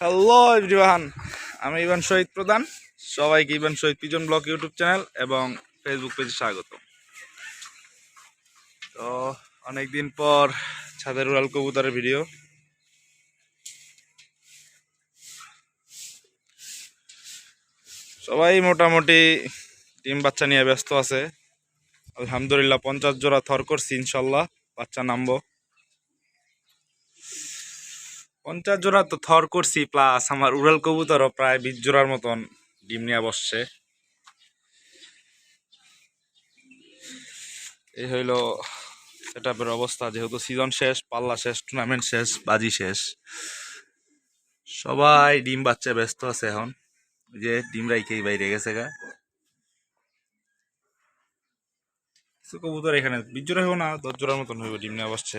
Hello everyone আমি ইভান শহীদ প্রধান। সবাইকে Ivan Shahid pigeon blog YouTube channel এবং ফেসবুক পেজে স্বাগত। তো, অনেকদিন পর ছাদের উড়াল কবুতরের ভিডিও। সবাই মোটামুটি ডিম বাচ্চা নিয়ে ব্যস্ত আছে। আলহামদুলিল্লাহ, পঞ্চাশ জোড়া থর করছি, ইনশাল্লাহ, বাচ্চা নামবো। পঞ্চাশ জোড়া তো থর করছি প্লাস আমার উড়াল কবুতরও প্রায় বিশ জোড়ার মতন ডিম নিয়ে বসছে। এই হইল সেটআপের অবস্থা, যেহেতু সিজন শেষ, পাল্লা শেষ টুর্নামেন্ট শেষ, বাজি শেষ। সবাই ডিম বাচ্চা ব্যস্ত আছে এখন। যে ডিম রাইকেই বাইরে গেছে গা। কবুতর এখানে, বিশ জোড়া হইব না, দশ জোড়ার মতন হইব, ডিম নিয়ে বসছে।